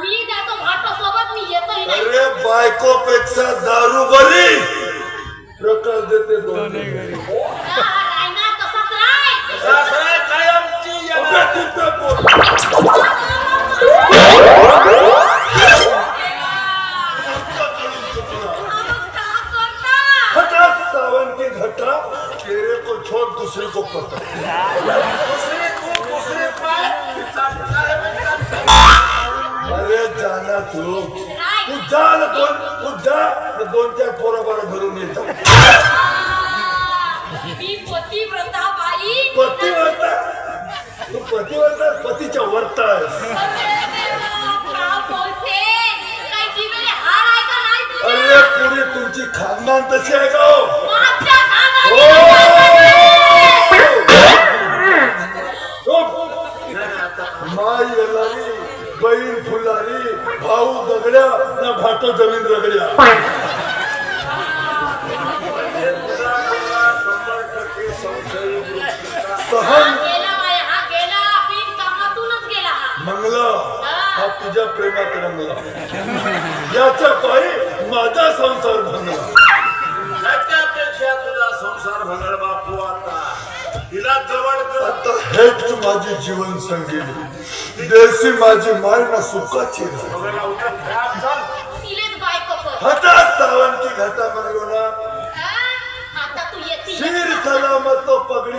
मी जातो भाटो सोबत मी येतोय नाही. अरे बायकोपेक्षा दारू बरी. प्रकाश देते तसाच राय. सासरा कायमची येणार. तिथं का सावन की घटा तेरे को छोड़ दूसरे को पकड़. दुसरी तू, दुसरी पाय. है. अरे जाना तू. तू जा ना दोन तू जा ना दोन चार पोरं बरं भरून येतो मी पतिव्रता बाई. पतिव्रता? तू पतिव्रता? पतीच्या वर्ता अरे पुरी तुमची खानदान तशी आहे का याच्या पायी माझा संसार त्याच्यापेक्षा तुझा संसार भंगर बापू आता. तिला जवळ कर. आता हेच माझी जीवन संगीली देशी माझी माय ना सुखाची हटा की घटा तू येते सिर सलामत तो पगड़ी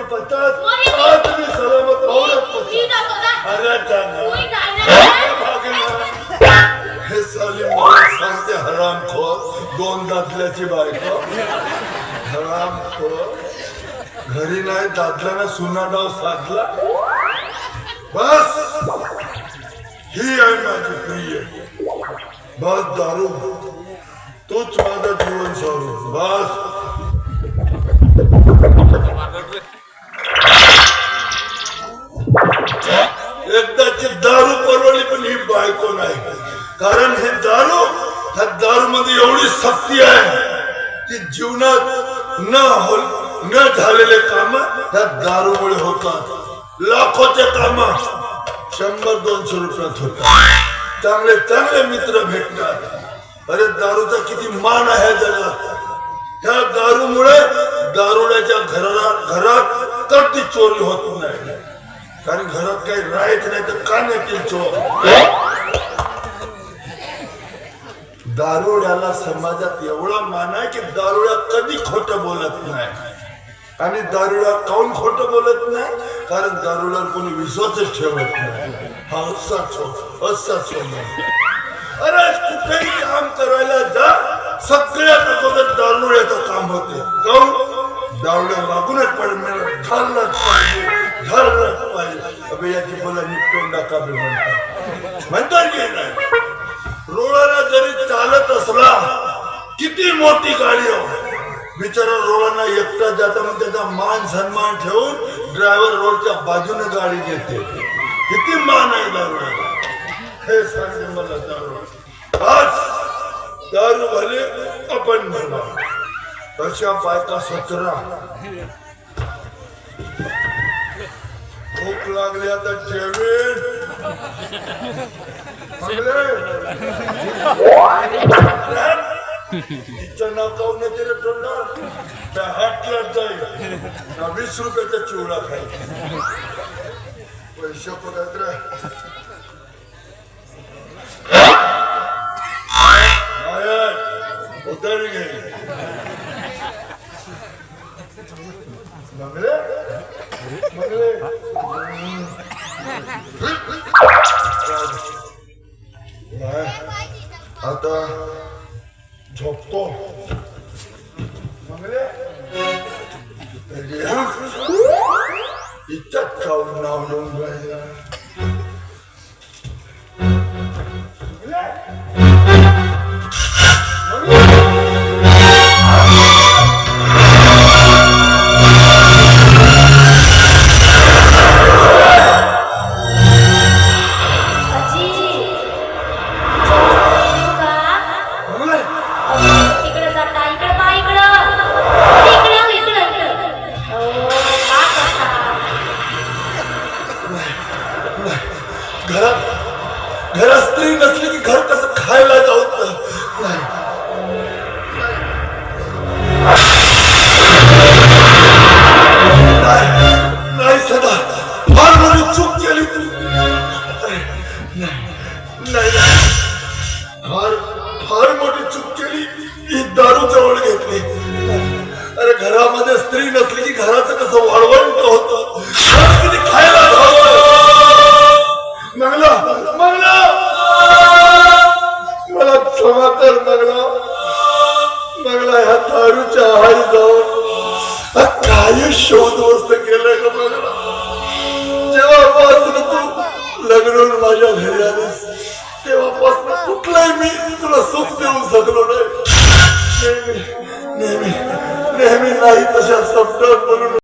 येतो बायको हराम घरी नाही दादल्यानं सुना डाव साधला. बस! ही आहे माझी प्रिय. बस दारू. तूच माझं जीवन सारू बस! एकदाची दारू परवडली पण ही बायको नाही. कारण हे दारू ह्या दारू मध्ये एवढी सक्ती आहे. की जीवनात न हो न झालेले काम ह्या दारूमुळे होतात. लाखोचे काम शंभर दोनशे रुपयात होतात. चांगले चांगले मित्र भेटतात. अरे दारूचा किती मान आहे जगात. ह्या दारूमुळे दारुड्याच्या घरात घरात कधी चोरी होत नाही. कारण घरात काही राहायचं नाही तर का नाही चोर. दारुड्याला समाजात एवढा मान आहे की दारुड्या कधी खोट बोलत नाही. आणि दारुड्या काऊन खोट बोलत नाही? कारण दारुड्यावर कोणी विश्वासच ठेवत नाही. हा असाच हो हो अरे कुठेही काम करायला जा सगळ्यात अगोदर दारुड्याचं काम होते. काऊन? दारुड्या लागूनच पडणार ठरलंच पाहिजे ठरलंच पाहिजे अबे याची बोला निपटून टाका म्हणतात. म्हणतात की नाही. रोडाला जरी चालत असला किती मोठी गाडी हो. बिचारा रोडांना एकटा जाता मग त्याचा मान सन्मान ठेवून ड्रायव्हर रोडच्या बाजूने गाडी घेते. किती मान आहे दारुड्याला हे सांगते मला दारू. आज दारू भले आपण म्हणा. तशा बायका सतरा. भूक लागली आता जेवण तिचं नाव काऊन येते रे तोंडावर त्या जाईल त्या वीस रुपयाचा चिवडा खाईल पैसे पडत रे नायक, उधारी घे 네, 아따 접고 이 짝가운 나오는 거야 그래 घरात घरात स्त्री नसली की घर कसं खायला जाऊ नाही. क्षमा कर बघला बघला ह्या दारूच्या आई जाऊन काय शोधवस्त केलं का बघला जेव्हापासून तू लग्न माझ्या घरी आलीस तेव्हापासून कुठलाही मी तुला सुख देऊ शकलो नाही. नेहमी नेहमी नाही तशा सप्त म्हणून.